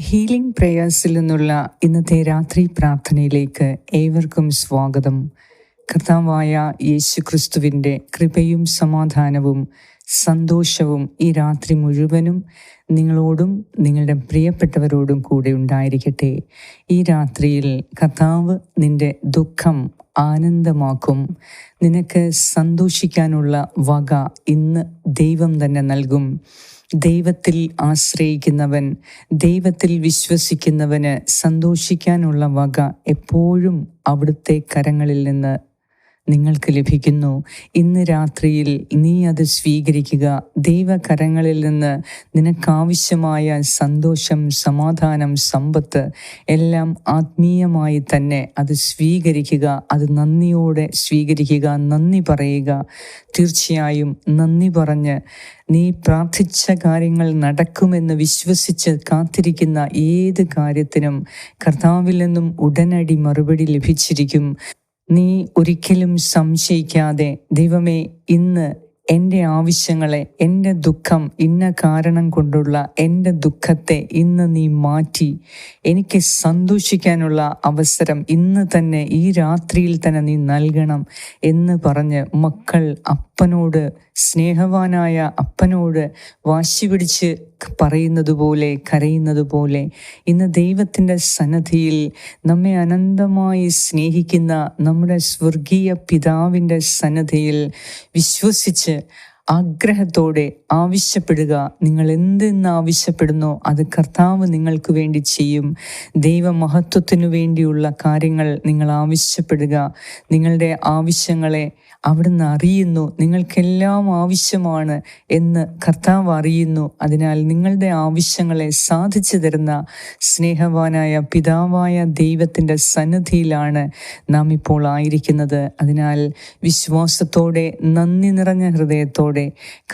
Healing പ്രേയേഴ്സിൽ നിന്നുള്ള ഇന്നത്തെ രാത്രി പ്രാർത്ഥനയിലേക്ക് ഏവർക്കും സ്വാഗതം. കർത്താവായ യേശു ക്രിസ്തുവിന്റെ കൃപയും സമാധാനവും സന്തോഷവും ഈ രാത്രി മുഴുവനും നിങ്ങളോടും നിങ്ങളുടെ പ്രിയപ്പെട്ടവരോടും കൂടെ ഉണ്ടായിരിക്കട്ടെ. ഈ രാത്രിയിൽ കർത്താവ് നിന്റെ ദുഃഖം ആനന്ദമാക്കും. നിനക്ക് സന്തോഷിക്കാനുള്ള വക ഇന്ന് ദൈവം തന്നെ നൽകും. ദൈവത്തിൽ ആശ്രയിക്കുന്നവൻ ദൈവത്തിൽ വിശ്വസിക്കുന്നവന് സന്തോഷിക്കാനുള്ള വക എപ്പോഴും അവിടുത്തെ കരങ്ങളിൽ നിന്ന് നിങ്ങൾക്ക് ലഭിക്കുന്നു. ഇന്ന് രാത്രിയിൽ നീ അത് സ്വീകരിക്കുക. ദൈവകരങ്ങളിൽ നിന്ന് നിനക്കാവശ്യമായ സന്തോഷം സമാധാനം സമ്പത്ത് എല്ലാം ആത്മീയമായി തന്നെ അത് സ്വീകരിക്കുക. അത് നന്ദിയോടെ സ്വീകരിക്കുക. നന്ദി പറയുക. തീർച്ചയായും നന്ദി പറഞ്ഞ് നീ പ്രാർത്ഥിച്ച കാര്യങ്ങൾ നടക്കുമെന്ന് വിശ്വസിച്ച് കാത്തിരിക്കുന്ന ഏത് കാര്യത്തിനും കർത്താവിൽ നിന്നും ഉടനടി മറുപടി ലഭിച്ചിരിക്കും. നീ ഒരിക്കലും സംശയിക്കാതെ ദൈവമേ ഇന്ന് എന്റെ ആവശ്യങ്ങളെ എന്റെ ദുഃഖം ഇന്ന കാരണം കൊണ്ടുള്ള എന്റെ ദുഃഖത്തെ ഇന്ന് നീ മാറ്റി. എനിക്ക് സന്തോഷിക്കാനുള്ള അവസരം ഇന്ന് തന്നെ ഈ രാത്രിയിൽ തന്നെ നീ നൽകണം എന്ന് പറഞ്ഞ് മക്കൾ അപ്പനോട് സ്നേഹവാനായ അപ്പനോട് വാശി പിടിച്ച് പറയുന്നത് പോലെ കരയുന്നത് പോലെ ഇന്ന് ദൈവത്തിന്റെ സന്നദ്ധിയിൽ നമ്മെ അനന്തമായി സ്നേഹിക്കുന്ന നമ്മുടെ സ്വർഗീയ പിതാവിന്റെ സന്നദ്ധിയിൽ വിശ്വസിച്ച് ആഗ്രഹത്തോടെ ആവശ്യപ്പെടുക. നിങ്ങൾ എന്തെന്ന് ആവശ്യപ്പെടുന്നോ അത് കർത്താവ് നിങ്ങൾക്ക് വേണ്ടി ചെയ്യും. ദൈവമഹത്വത്തിനു വേണ്ടിയുള്ള കാര്യങ്ങൾ നിങ്ങൾ ആവശ്യപ്പെടുക. നിങ്ങളുടെ ആവശ്യങ്ങളെ അവിടുന്ന് അറിയുന്നു. നിങ്ങൾക്കെല്ലാം ആവശ്യമാണ് എന്ന് കർത്താവ് അറിയുന്നു. അതിനാൽ നിങ്ങളുടെ ആവശ്യങ്ങളെ സാധിച്ചു തരുന്ന സ്നേഹവാനായ പിതാവായ ദൈവത്തിന്റെ സന്നിധിയിലാണ് നാം ഇപ്പോൾ ആയിരിക്കുന്നത്. അതിനാൽ വിശ്വാസത്തോടെ നന്ദി നിറഞ്ഞ ഹൃദയത്തോടെ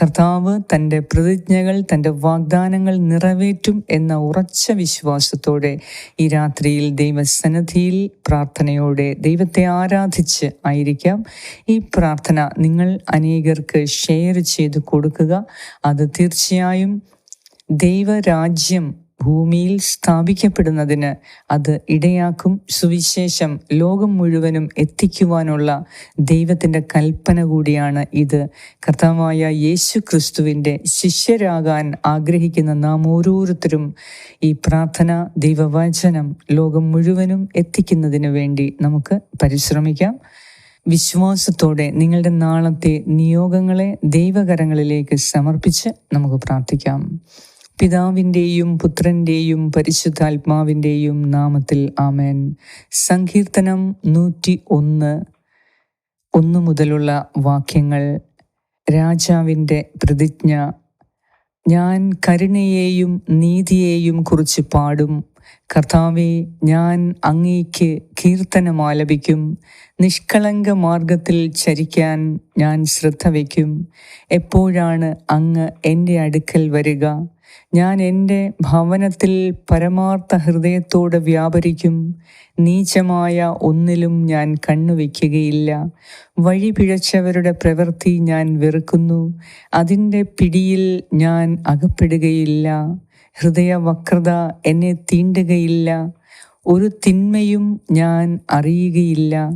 കർത്താവ് തന്റെ പ്രതിജ്ഞകൾ തന്റെ വാഗ്ദാനങ്ങൾ നിറവേറ്റും എന്ന ഉറച്ച വിശ്വാസത്തോടെ ഈ രാത്രിയിൽ ദൈവസന്നിധിയിൽ പ്രാർത്ഥനയോടെ ദൈവത്തെ ആരാധിച്ച് ആയിരിക്കാം. ഈ പ്രാർത്ഥന നിങ്ങൾ അനേകർക്ക് ഷെയർ ചെയ്ത് കൊടുക്കുക. അത് തീർച്ചയായും ദൈവരാജ്യം ഭൂമിയിൽ സ്ഥാപിക്കപ്പെടുന്നതിന് അത് ഇടയാക്കും. സുവിശേഷം ലോകം മുഴുവനും എത്തിക്കുവാനുള്ള ദൈവത്തിന്റെ കൽപ്പന കൂടിയാണ് ഇത്. കർത്താവായ യേശു ക്രിസ്തുവിന്റെ ശിഷ്യരാകാൻ ആഗ്രഹിക്കുന്ന നാം ഓരോരുത്തരും ഈ പ്രാർത്ഥന ദൈവവചനം ലോകം മുഴുവനും എത്തിക്കുന്നതിന് വേണ്ടി നമുക്ക് പരിശ്രമിക്കാം. വിശ്വാസത്തോടെ നിങ്ങളുടെ നാളത്തെ നിയോഗങ്ങളെ ദൈവകരങ്ങളിലേക്ക് സമർപ്പിച്ച് നമുക്ക് പ്രാർത്ഥിക്കാം. പിതാവിന്റെയും പുത്രന്റെയും പരിശുദ്ധാത്മാവിന്റെയും നാമത്തിൽ ആമേൻ. സങ്കീർത്തനം നൂറ്റി ഒന്ന്. ഒന്ന് മുതലുള്ള വാക്യങ്ങൾ. രാജാവിന്റെ പ്രതിജ്ഞ. ഞാൻ കരുണയെയും നീതിയെയും കുറിച്ച് പാടും. കർത്താവെ ഞാൻ അങ്ങേക്ക് കീർത്തനമാലപിക്കും നിഷ്കളങ്ക മാർഗത്തിൽ ചരിക്കാൻ ഞാൻ ശ്രദ്ധ വയ്ക്കും. എപ്പോഴാണ് അങ്ങ് എന്റെ അടുക്കൽ വരിക? ഞാൻ എന്റെ ഭവനത്തിൽ പരമാർത്ഥ ഹൃദയത്തോടെ വ്യാപരിക്കും. നീചമായ ഒന്നിലും ഞാൻ കണ്ണുവെക്കുകയില്ല വഴി പിഴച്ചവരുടെ പ്രവൃത്തി ഞാൻ വെറുക്കുന്നു. അതിന്റെ പിടിയിൽ ഞാൻ അകപ്പെടുകയില്ല. ഹൃദയവക്രത എന്നെ തീണ്ടുകയില്ല. ഒരു തിന്മയും ഞാൻ അറിയുകയില്ല.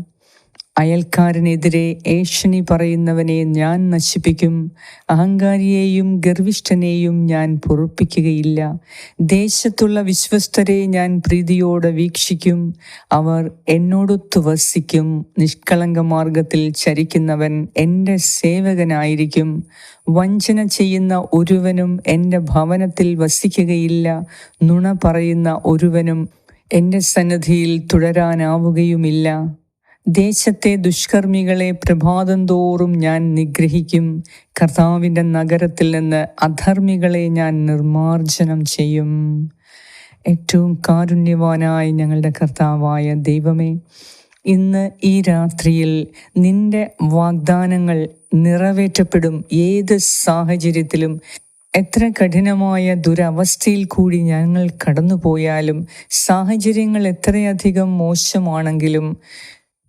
അയൽക്കാരനെതിരെ ഏഷണി പറയുന്നവനെ ഞാൻ നശിപ്പിക്കും. അഹങ്കാരിയെയും ഗർവിഷ്ഠനെയും ഞാൻ പൊറുപ്പിക്കുകയില്ല. ദേശത്തുള്ള വിശ്വസ്തരെ ഞാൻ പ്രീതിയോടെ വീക്ഷിക്കും. അവർ എന്നോടൊത്തു വസിക്കും നിഷ്കളങ്ക മാർഗത്തിൽ ചരിക്കുന്നവൻ എന്റെ സേവകനായിരിക്കും. വഞ്ചന ചെയ്യുന്ന ഒരുവനും എന്റെ ഭവനത്തിൽ വസിക്കുകയില്ല. നുണ പറയുന്ന ഒരുവനും എന്റെ സന്നദ്ധിയിൽ തുടരാനാവുകയുമില്ല. ദേശത്തെ ദുഷ്കർമ്മികളെ പ്രഭാതം തോറും ഞാൻ നിഗ്രഹിക്കും. കർത്താവിന്റെ നഗരത്തിൽ നിന്ന് അധർമ്മികളെ ഞാൻ നിർമാർജനം ചെയ്യും. ഏറ്റവും കാരുണ്യവാനായ ഞങ്ങളുടെ കർത്താവായ ദൈവമേ ഇന്ന് ഈ രാത്രിയിൽ നിന്റെ വാഗ്ദാനങ്ങൾ നിറവേറ്റപ്പെടും. ഏത് സാഹചര്യത്തിലും എത്ര കഠിനമായ ദുരവസ്ഥയിൽ കൂടി ഞങ്ങൾ കടന്നുപോയാലും സാഹചര്യങ്ങൾ എത്രയധികം മോശമാണെങ്കിലും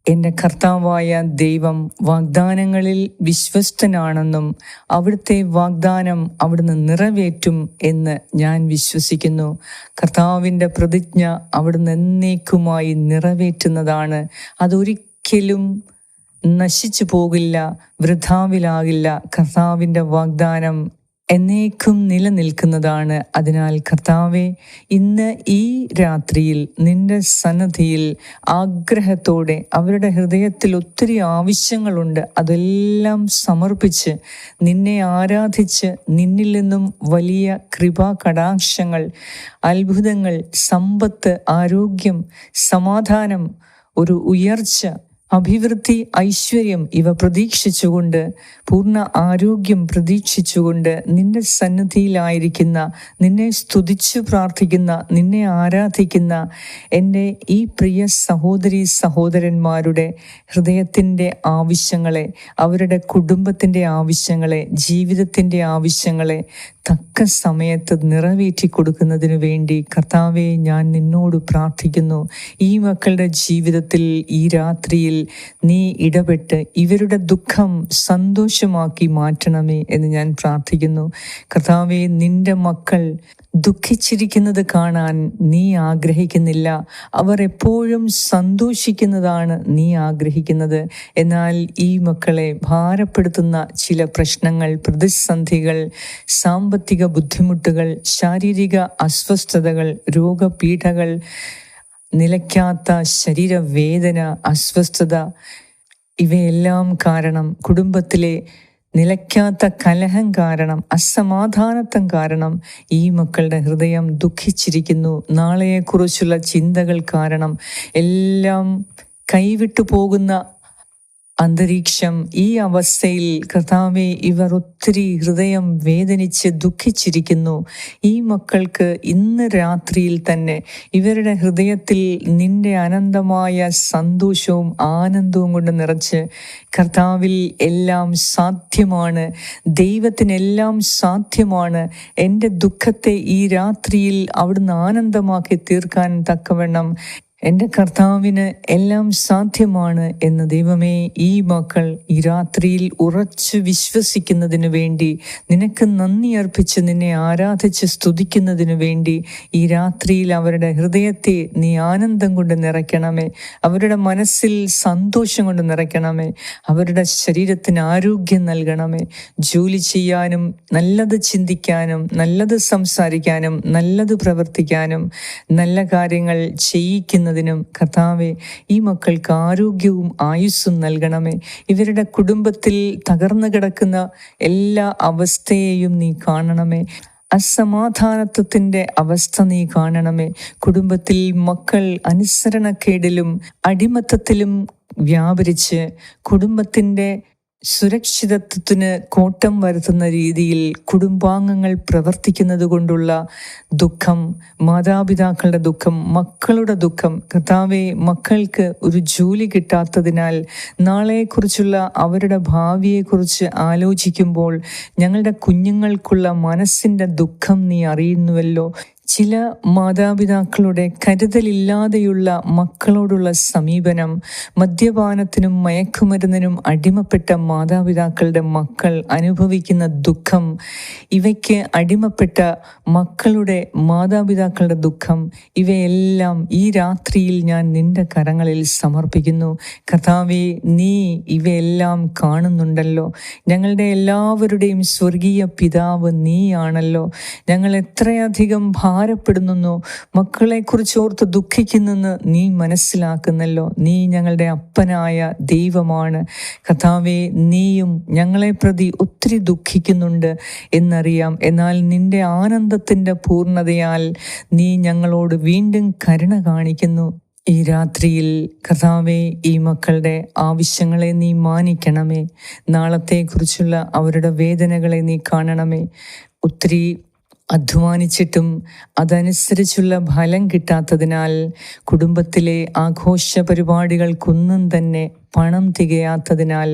എന്റെ കർത്താവായ ദൈവം വാഗ്ദാനങ്ങളിൽ വിശ്വസ്തനാണെന്നും അവിടുത്തെ വാഗ്ദാനം അവിടുന്ന് നിറവേറ്റും എന്ന് ഞാൻ വിശ്വസിക്കുന്നു. കർത്താവിന്റെ പ്രതിജ്ഞ അവിടുന്ന് എന്നേക്കുമായി നിറവേറ്റുന്നതാണ്. അതൊരിക്കലും നശിച്ചു പോകില്ല വൃഥാവിലാകില്ല. കർത്താവിന്റെ വാഗ്ദാനം എന്നേക്കും നിലനിൽക്കുന്നതാണ്. അതിനാൽ കർത്താവെ ഇന്ന് ഈ രാത്രിയിൽ നിന്റെ സന്നദ്ധിയിൽ ആഗ്രഹത്തോടെ അവരുടെ ഹൃദയത്തിൽ ഒത്തിരി ആവശ്യങ്ങളുണ്ട്. അതെല്ലാം സമർപ്പിച്ച് നിന്നെ ആരാധിച്ച് നിന്നിൽ നിന്നും വലിയ കൃപാ കടാക്ഷങ്ങൾ അത്ഭുതങ്ങൾ സമ്പത്ത് ആരോഗ്യം സമാധാനം ഒരു ഉയർച്ച അഭിവൃദ്ധി ഐശ്വര്യം ഇവ പ്രതീക്ഷിച്ചുകൊണ്ട് പൂർണ ആരോഗ്യം പ്രതീക്ഷിച്ചുകൊണ്ട് നിന്റെ സന്നിധിയിലായിരിക്കുന്ന നിന്നെ സ്തുതിച്ചു പ്രാർത്ഥിക്കുന്ന നിന്നെ ആരാധിക്കുന്ന എന്റെ ഈ പ്രിയ സഹോദരി സഹോദരന്മാരുടെ ഹൃദയത്തിന്റെ ആവശ്യങ്ങളെ അവരുടെ കുടുംബത്തിന്റെ ആവശ്യങ്ങളെ ജീവിതത്തിന്റെ ആവശ്യങ്ങളെ തക്ക സമയത്ത് നിറവേറ്റി കൊടുക്കുന്നതിന് വേണ്ടി കർത്താവെ ഞാൻ നിന്നോട് പ്രാർത്ഥിക്കുന്നു. ഈ മക്കളുടെ ജീവിതത്തിൽ ഈ രാത്രിയിൽ നീ ഇടപെട്ട് ഇവരുടെ ദുഃഖം സന്തോഷമാക്കി മാറ്റണമേ എന്ന് ഞാൻ പ്രാർത്ഥിക്കുന്നു. കർത്താവെ നിന്റെ മക്കൾ ദുഃഖിച്ചിരിക്കുന്നത് കാണാൻ നീ ആഗ്രഹിക്കുന്നില്ല. അവർ എപ്പോഴും സന്തോഷിക്കുന്നതാണ് നീ ആഗ്രഹിക്കുന്നത്. എന്നാൽ ഈ മക്കളെ ഭാരപ്പെടുത്തുന്ന ചില പ്രശ്നങ്ങൾ പ്രതിസന്ധികൾ സാമ്പത്തിക ബുദ്ധിമുട്ടുകൾ ശാരീരിക അസ്വസ്ഥതകൾ രോഗപീഠകൾ നിലയ്ക്കാത്ത ശരീരവേദന അസ്വസ്ഥത ഇവയെല്ലാം കാരണം കുടുംബത്തിലെ നിലയ്ക്കാത്ത കലഹം കാരണം അസമാധാനത്വം കാരണം ഈ മക്കളുടെ ഹൃദയം ദുഃഖിച്ചിരിക്കുന്നു. നാളെയെക്കുറിച്ചുള്ള ചിന്തകൾ കാരണം എല്ലാം കൈവിട്ടു പോകുന്ന അന്തരീക്ഷം ഈ അവസ്ഥയിൽ കർത്താവെ ഇവർ ഒത്തിരി ഹൃദയം വേദനിച്ച് ദുഃഖിച്ചിരിക്കുന്നു. ഈ മക്കൾക്ക് ഇന്ന് രാത്രിയിൽ തന്നെ ഇവരുടെ ഹൃദയത്തിൽ നിന്റെ അനന്തമായ സന്തോഷവും ആനന്ദവും കൊണ്ട് നിറച്ച് കർത്താവിൽ എല്ലാം സാധ്യമാണ്. ദൈവത്തിനെല്ലാം സാധ്യമാണ്. എന്റെ ദുഃഖത്തെ ഈ രാത്രിയിൽ അവിടുന്ന് ആനന്ദമാക്കി തീർക്കാൻ തക്കവണ്ണം എന്റെ കർത്താവിന് എല്ലാം സാധ്യമാണ് എന്ന ദൈവമേ ഈ മക്കൾ ഈ രാത്രിയിൽ ഉറച്ചു വിശ്വസിക്കുന്നതിനു വേണ്ടി നിനക്ക് നന്ദി അർപ്പിച്ച് നിന്നെ ആരാധിച്ച് സ്തുതിക്കുന്നതിനു വേണ്ടി ഈ രാത്രിയിൽ അവരുടെ ഹൃദയത്തെ നീ ആനന്ദം കൊണ്ട് നിറയ്ക്കണമേ. അവരുടെ മനസ്സിൽ സന്തോഷം കൊണ്ട് നിറയ്ക്കണമേ. അവരുടെ ശരീരത്തിന് ആരോഗ്യം നൽകണമേ. ജോലി ചെയ്യാനും നല്ലത് ചിന്തിക്കാനും നല്ലത് സംസാരിക്കാനും നല്ലത് പ്രവർത്തിക്കാനും നല്ല കാര്യങ്ങൾ ചെയ്യിക്കുന്നതിനും കർത്താവെ ഈ മക്കൾക്ക് ആരോഗ്യവും ആയുസ്സും നൽകണമേ. ഇവരുടെ കുടുംബത്തിൽ തകർന്നു കിടക്കുന്ന എല്ലാ അവസ്ഥയെയും നീ കാണണമേ. അസമാധാനത്വത്തിന്റെ അവസ്ഥ നീ കാണണമേ. കുടുംബത്തിൽ മക്കൾ അനുസരണക്കേടിലും അടിമത്തത്തിലും വ്യാപരിച്ച് കുടുംബത്തിന്റെ സുരക്ഷിതത്വത്തിന് കോട്ടം വരുത്തുന്ന രീതിയിൽ കുടുംബാംഗങ്ങൾ പ്രവർത്തിക്കുന്നത് കൊണ്ടുള്ള ദുഃഖം മാതാപിതാക്കളുടെ ദുഃഖം മക്കളുടെ ദുഃഖം കർത്താവെ മക്കൾക്ക് ഒരു ജോലി കിട്ടാത്തതിനാൽ നാളെക്കുറിച്ചുള്ള അവരുടെ ഭാവിയെക്കുറിച്ച് ആലോചിക്കുമ്പോൾ ഞങ്ങളുടെ കുഞ്ഞുങ്ങൾക്കുള്ള മനസ്സിന്റെ ദുഃഖം നീ അറിയുന്നുവല്ലോ. ചില മാതാപിതാക്കളുടെ കരുതലില്ലാതെയുള്ള മക്കളോടുള്ള സമീപനം മദ്യപാനത്തിനും മയക്കുമരുന്നിനും അടിമപ്പെട്ട മാതാപിതാക്കളുടെ മക്കൾ അനുഭവിക്കുന്ന ദുഃഖം ഇവയ്ക്ക് അടിമപ്പെട്ട മക്കളുടെ മാതാപിതാക്കളുടെ ദുഃഖം ഇവയെല്ലാം ഈ രാത്രിയിൽ ഞാൻ നിന്റെ കരങ്ങളിൽ സമർപ്പിക്കുന്നു. കഥാവെ നീ ഇവയെല്ലാം കാണുന്നുണ്ടല്ലോ. ഞങ്ങളുടെ എല്ലാവരുടെയും സ്വർഗീയ പിതാവ് നീയാണല്ലോ. ഞങ്ങൾ എത്രയധികം ഭാരപ്പെടുന്നു മക്കളെക്കുറിച്ച് ഓർത്ത് ദുഃഖിക്കുന്നെന്ന് നീ മനസ്സിലാക്കുന്നല്ലോ. നീ ഞങ്ങളുടെ അപ്പനായ ദൈവമാണ്. കഥാവെ നീയും ഞങ്ങളെ പ്രതി ഒത്തിരി ദുഃഖിക്കുന്നുണ്ട് എന്നറിയാം. എന്നാൽ നിന്റെ ആനന്ദത്തിന്റെ പൂർണതയാൽ നീ ഞങ്ങളോട് വീണ്ടും കരുണ കാണിക്കുന്നു. ഈ രാത്രിയിൽ കഥാവേ ഈ മക്കളുടെ ആവശ്യങ്ങളെ നീ മാനിക്കണമേ. നാളത്തെക്കുറിച്ചുള്ള അവരുടെ വേദനകളെ നീ കാണണമേ. ഒത്തിരി അധ്വാനിച്ചിട്ടും അതനുസരിച്ചുള്ള ഫലം കിട്ടാത്തതിനാൽ കുടുംബത്തിലെ ആഘോഷ പരിപാടികൾക്കൊന്നും തന്നെ പണം തികയാത്തതിനാൽ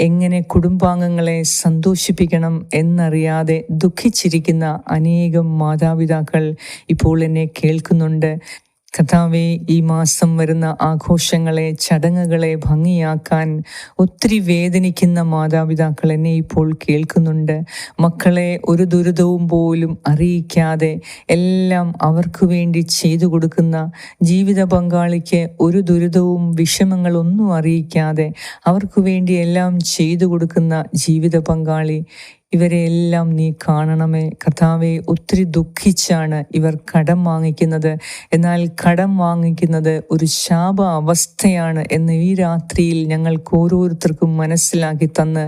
എങ്ങനെ കുടുംബാംഗങ്ങളെ സന്തോഷിപ്പിക്കണം എന്നറിയാതെ ദുഃഖിച്ചിരിക്കുന്ന അനേകം മാതാപിതാക്കൾ ഇപ്പോൾ എന്നെ കേൾക്കുന്നുണ്ട്. കഥാവെ ഈ മാസം വരുന്ന ആഘോഷങ്ങളെ ചടങ്ങുകളെ ഭംഗിയാക്കാൻ ഒത്തിരി വേദനിക്കുന്ന മാതാപിതാക്കൾ എന്നെ ഇപ്പോൾ കേൾക്കുന്നുണ്ട്. മക്കളെ ഒരു ദുരിതവും പോലും അറിയിക്കാതെ എല്ലാം അവർക്ക് വേണ്ടി ചെയ്തു കൊടുക്കുന്ന ജീവിത പങ്കാളിക്ക് ഒരു ദുരിതവും വിഷമങ്ങളൊന്നും അറിയിക്കാതെ അവർക്ക് വേണ്ടി എല്ലാം ചെയ്തു കൊടുക്കുന്ന ജീവിത പങ്കാളി ഇവരെയെല്ലാം നീ കാണണമേ. കഥാവെ ഒത്തിരി ദുഃഖിച്ചാണ് ഇവർ കടം വാങ്ങിക്കുന്നത്. എന്നാൽ കടം വാങ്ങിക്കുന്നത് ഒരു ശാപ അവസ്ഥയാണ് എന്ന് ഈ രാത്രിയിൽ ഞങ്ങൾക്ക് ഓരോരുത്തർക്കും മനസ്സിലാക്കി തന്ന്.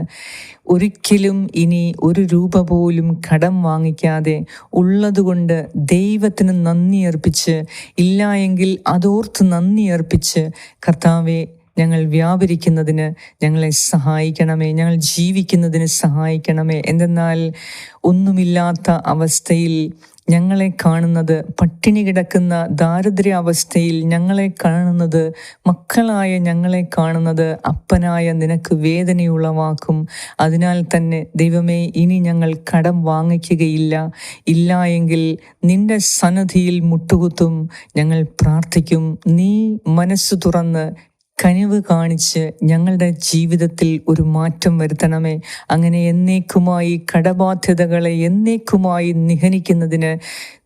ഒരിക്കലും ഇനി ഒരു രൂപ പോലും കടം വാങ്ങിക്കാതെ ഉള്ളതുകൊണ്ട് ദൈവത്തിന് നന്ദി അർപ്പിച്ച് ഇല്ല എങ്കിൽ അതോർത്ത് നന്ദി അർപ്പിച്ച് കർത്താവെ ഞങ്ങൾ വ്യാപരിക്കുന്നതിന് ഞങ്ങളെ സഹായിക്കണമേ. ഞങ്ങൾ ജീവിക്കുന്നതിന് സഹായിക്കണമേ. എന്തെന്നാൽ ഒന്നുമില്ലാത്ത അവസ്ഥയിൽ ഞങ്ങളെ കാണുന്നത് പട്ടിണി കിടക്കുന്ന ദാരിദ്ര്യ അവസ്ഥയിൽ ഞങ്ങളെ കാണുന്നത് മക്കളായ ഞങ്ങളെ കാണുന്നത് അപ്പനായ നിനക്ക് വേദനയുളവാക്കും. അതിനാൽ തന്നെ ദൈവമേ ഇനി ഞങ്ങൾ കടം വാങ്ങിക്കുകയില്ല. ഇല്ല എങ്കിൽ നിന്റെ സന്നദ്ധിയിൽ മുട്ടുകുത്തും ഞങ്ങൾ പ്രാർത്ഥിക്കും. നീ മനസ്സ് തുറന്ന് കനിവ് കാണിച്ച് ഞങ്ങളുടെ ജീവിതത്തിൽ ഒരു മാറ്റം വരുത്തണമേ. അങ്ങനെ എന്നേക്കുമായി കടബാധ്യതകളെ എന്നേക്കുമായി നിഹനിക്കുന്നതിന്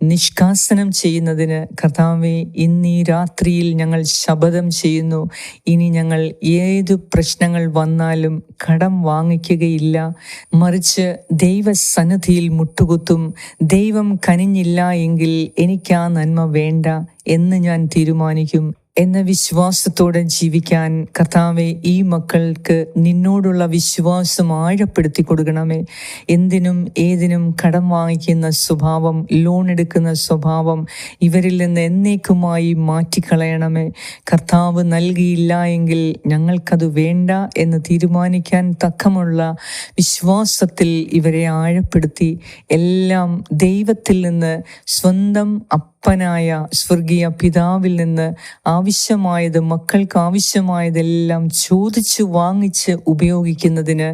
നിഷ്കാസനം ചെയ്യുന്നതിന് കർത്താവെ ഇന്നീ രാത്രിയിൽ ഞങ്ങൾ ശപഥം ചെയ്യുന്നു. ഇനി ഞങ്ങൾ ഏതു പ്രശ്നങ്ങൾ വന്നാലും കടം വാങ്ങിക്കുകയില്ല. മറിച്ച് ദൈവസന്നിധിയിൽ മുട്ടുകുത്തും ദൈവം കനിഞ്ഞില്ല എങ്കിൽ എനിക്ക് ആ നന്മ വേണ്ട എന്ന് ഞാൻ തീരുമാനിക്കും. എന്ന വിശ്വാസത്തോടെ ജീവിക്കാൻ കർത്താവെ ഈ മക്കൾക്ക് നിന്നോടുള്ള വിശ്വാസം ആഴപ്പെടുത്തി കൊടുക്കണമേ. എന്തിനും ഏതിനും കടം വാങ്ങിക്കുന്ന സ്വഭാവം ലോൺ എടുക്കുന്ന സ്വഭാവം ഇവരിൽ നിന്ന് എന്നേക്കുമായി മാറ്റിക്കളയണമേ. കർത്താവ് നൽകിയില്ല എങ്കിൽ ഞങ്ങൾക്കത് വേണ്ട എന്ന് തീരുമാനിക്കാൻ തക്കമുള്ള വിശ്വാസത്തിൽ ഇവരെ ആഴപ്പെടുത്തി. എല്ലാം ദൈവത്തിൽ നിന്ന് സ്വന്തം അപ്പനായ സ്വർഗീയ പിതാവിൽ നിന്ന് ആവശ്യമായത് മക്കൾക്ക് ആവശ്യമായതെല്ലാം ചോദിച്ചു വാങ്ങിച്ച് ഉപയോഗിക്കുന്നതിന്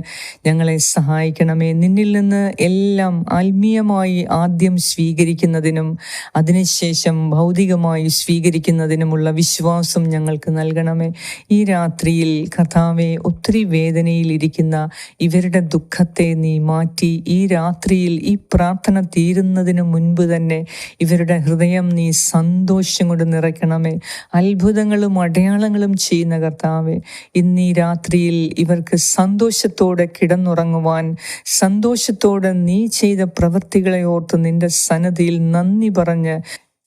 ഞങ്ങളെ സഹായിക്കണമേ. നിന്നിൽ നിന്ന് എല്ലാം ആത്മീയമായി ആദ്യം സ്വീകരിക്കുന്നതിനും അതിനുശേഷം ഭൗതികമായി സ്വീകരിക്കുന്നതിനുമുള്ള വിശ്വാസം ഞങ്ങൾക്ക് നൽകണമേ. ഈ രാത്രിയിൽ കഥാവെ ഒത്തിരി വേദനയിലിരിക്കുന്ന ഇവരുടെ ദുഃഖത്തെ നീ മാറ്റി ഈ രാത്രിയിൽ ഈ പ്രാർത്ഥന തീരുന്നതിന് മുൻപ് തന്നെ ഇവരുടെ ഹൃദയം നീ സന്തോഷം കൊണ്ട് നിറയ്ക്കണമേ. അത്ഭുതങ്ങളും അടയാളങ്ങളും ചെയ്യുന്ന കർത്താവെ ഇന്ന് രാത്രിയിൽ ഇവർക്ക് സന്തോഷത്തോടെ കിടന്നുറങ്ങുവാൻ സന്തോഷത്തോടെ നീ ചെയ്ത പ്രവൃത്തികളെ ഓർത്ത് നിന്റെ സന്നദ്ധിയിൽ നന്ദി പറഞ്ഞ്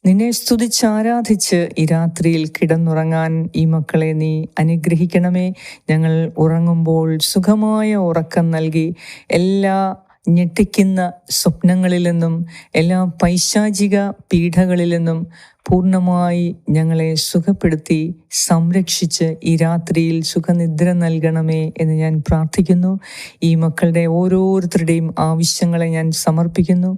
നിന്നെ സ്തുതിച്ച് ആരാധിച്ച് ഈ രാത്രിയിൽ കിടന്നുറങ്ങാൻ ഈ മക്കളെ നീ അനുഗ്രഹിക്കണമേ. ഞങ്ങൾ ഉറങ്ങുമ്പോൾ സുഖമായ ഉറക്കം നൽകി എല്ലാ ഞെട്ടിക്കുന്ന സ്വപ്നങ്ങളിൽ നിന്നും എല്ലാ പൈശാചിക പീഠകളിൽ നിന്നും പൂർണമായി ഞങ്ങളെ സുഖപ്പെടുത്തി സംരക്ഷിച്ച് ഈ രാത്രിയിൽ സുഖനിദ്ര നൽകണമേ എന്ന് ഞാൻ പ്രാർത്ഥിക്കുന്നു. ഈ മക്കളുടെ ഓരോരുത്തരുടെയും ആവശ്യങ്ങളെ ഞാൻ സമർപ്പിക്കുന്നു.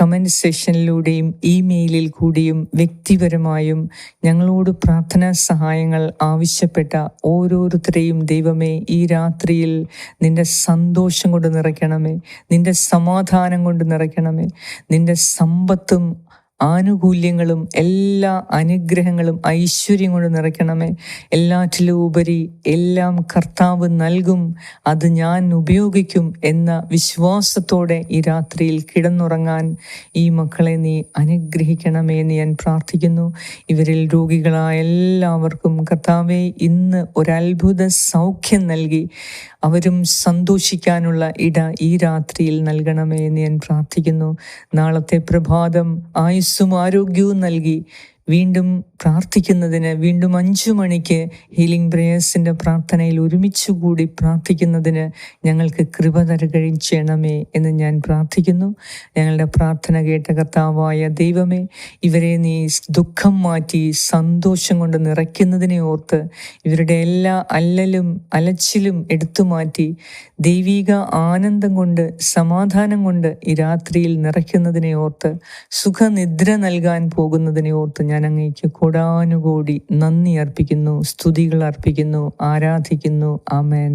കമന്റ് സെഷനിലൂടെയും ഇമെയിലിൽ കൂടിയും വ്യക്തിപരമായും ഞങ്ങളോട് പ്രാർത്ഥനാ സഹായങ്ങൾ ആവശ്യപ്പെട്ട ഓരോരുത്തരെയും ദൈവമേ ഈ രാത്രിയിൽ നിന്റെ സന്തോഷം കൊണ്ട് നിറയ്ക്കണമേ. നിന്റെ സമാധാനം കൊണ്ട് നിറയ്ക്കണമേ. നിന്റെ സമ്പത്തും ആനുകൂല്യങ്ങളും എല്ലാ അനുഗ്രഹങ്ങളും ഐശ്വര്യം കൊണ്ട് നിറയ്ക്കണമേ. എല്ലാറ്റിലും ഉപരി എല്ലാം കർത്താവ് നൽകും. അത് ഞാൻ ഉപയോഗിക്കും എന്ന വിശ്വാസത്തോടെ ഈ രാത്രിയിൽ കിടന്നുറങ്ങാൻ ഈ മക്കളെ നീ അനുഗ്രഹിക്കണമേ എന്ന് ഞാൻ പ്രാർത്ഥിക്കുന്നു. ഇവരിൽ രോഗികളായ എല്ലാവർക്കും കർത്താവെ ഇന്ന് ഒരത്ഭുത സൗഖ്യം നൽകി അവരും സന്തോഷിക്കാനുള്ള ഇട ഈ രാത്രിയിൽ നൽകണമേ എന്ന് ഞാൻ പ്രാർത്ഥിക്കുന്നു. നാളത്തെ പ്രഭാതം ആയുസ്സും ആരോഗ്യവും നൽകി. വീണ്ടും പ്രാർത്ഥിക്കുന്നതിന് വീണ്ടും അഞ്ചു മണിക്ക് ഹീലിംഗ് പ്രേയേഴ്സിന്റെ പ്രാർത്ഥനയിൽ ഒരുമിച്ച് കൂടി പ്രാർത്ഥിക്കുന്നതിന് ഞങ്ങൾക്ക് കൃപ തരുകയും ചെയ്യണമേ എന്ന് ഞാൻ പ്രാർത്ഥിക്കുന്നു. ഞങ്ങളുടെ പ്രാർത്ഥന കേട്ട കർത്താവായ ദൈവമേ ഇവരെ നീ ദുഃഖം മാറ്റി സന്തോഷം കൊണ്ട് നിറയ്ക്കുന്നതിനെ ഓർത്ത് ഇവരുടെ എല്ലാ അല്ലലും അലച്ചിലും എടുത്തു മാറ്റി ദൈവിക ആനന്ദം കൊണ്ട് സമാധാനം കൊണ്ട് ഈ രാത്രിയിൽ നിറയ്ക്കുന്നതിനെ ഓർത്ത് സുഖനിദ്ര നൽകാൻ പോകുന്നതിനെ ഓർത്ത് ഞാൻ അങ്ങേക്ക് കോടാനുകോടി നന്ദി അർപ്പിക്കുന്നു സ്തുതികൾ അർപ്പിക്കുന്നു ആരാധിക്കുന്നു. ആമേൻ.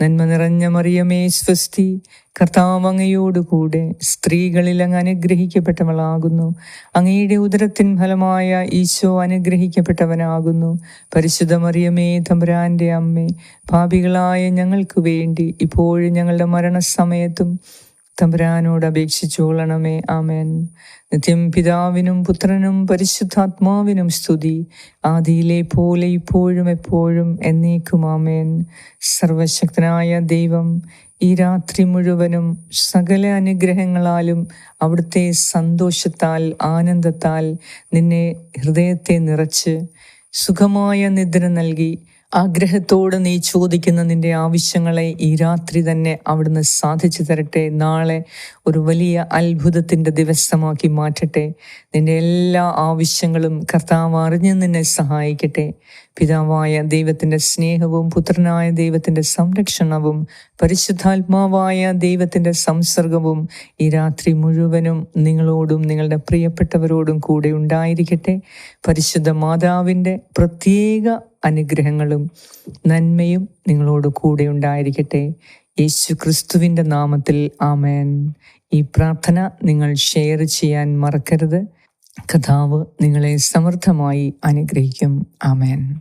നന്മ നിറഞ്ഞ മറിയമേ സ്വസ്തി. കർത്താവ് കൂടെ സ്ത്രീകളിൽ അങ്ങ് അനുഗ്രഹിക്കപ്പെട്ടവളാകുന്നു. അങ്ങയുടെ ഉദരത്തിൻ ഫലമായ ഈശോ അനുഗ്രഹിക്കപ്പെട്ടവനാകുന്നു. പരിശുദ്ധ മറിയമേ തമ്പുരാന്റെ അമ്മേ പാപികളായ ഞങ്ങൾക്ക് വേണ്ടി ഇപ്പോഴും ഞങ്ങളുടെ മരണസമയത്തും തമ്പുരാനോട് അപേക്ഷിച്ചോളണമേ ആമേൻ. നിത്യം പിതാവിനും പുത്രനും പരിശുദ്ധാത്മാവിനും സ്തുതി. ആദിയിലെ പോലെ ഇപ്പോഴും എപ്പോഴും എന്നേക്കും ആമേൻ. സർവശക്തനായ ദൈവം ഈ രാത്രി മുഴുവനും സകല അനുഗ്രഹങ്ങളാലും അവിടുത്തെ സന്തോഷത്താൽ ആനന്ദത്താൽ നിന്നെ ഹൃദയത്തെ നിറച്ച് സുഖമായ നിദ്ര നൽകി ആഗ്രഹത്തോട് നീ ചോദിക്കുന്ന നിന്റെ ആവശ്യങ്ങളെ ഈ രാത്രി തന്നെ അവിടുന്ന് സാധിച്ചു തരട്ടെ. നാളെ ഒരു വലിയ അത്ഭുതത്തിന്റെ ദിവസമാക്കി മാറ്റട്ടെ. നിന്റെ എല്ലാ ആവശ്യങ്ങളും കർത്താവ് അറിഞ്ഞ് നിന്നെ സഹായിക്കട്ടെ. പിതാവായ ദൈവത്തിന്റെ സ്നേഹവും പുത്രനായ ദൈവത്തിന്റെ സംരക്ഷണവും പരിശുദ്ധാത്മാവായ ദൈവത്തിന്റെ സംസർഗവും ഈ രാത്രി മുഴുവനും നിങ്ങളോടും നിങ്ങളുടെ പ്രിയപ്പെട്ടവരോടും കൂടെ ഉണ്ടായിരിക്കട്ടെ. പരിശുദ്ധ മാതാവിന്റെ പ്രത്യേക അനുഗ്രഹങ്ങളും നന്മയും നിങ്ങളോട് കൂടെ ഉണ്ടായിരിക്കട്ടെ. യേശു ക്രിസ്തുവിന്റെ നാമത്തിൽ ആമേൻ. ഈ പ്രാർത്ഥന നിങ്ങൾ ഷെയർ ചെയ്യാൻ മറക്കരുത്. കഥാവ് നിങ്ങളെ സമൃദ്ധമായി അനുഗ്രഹിക്കും. ആമേൻ.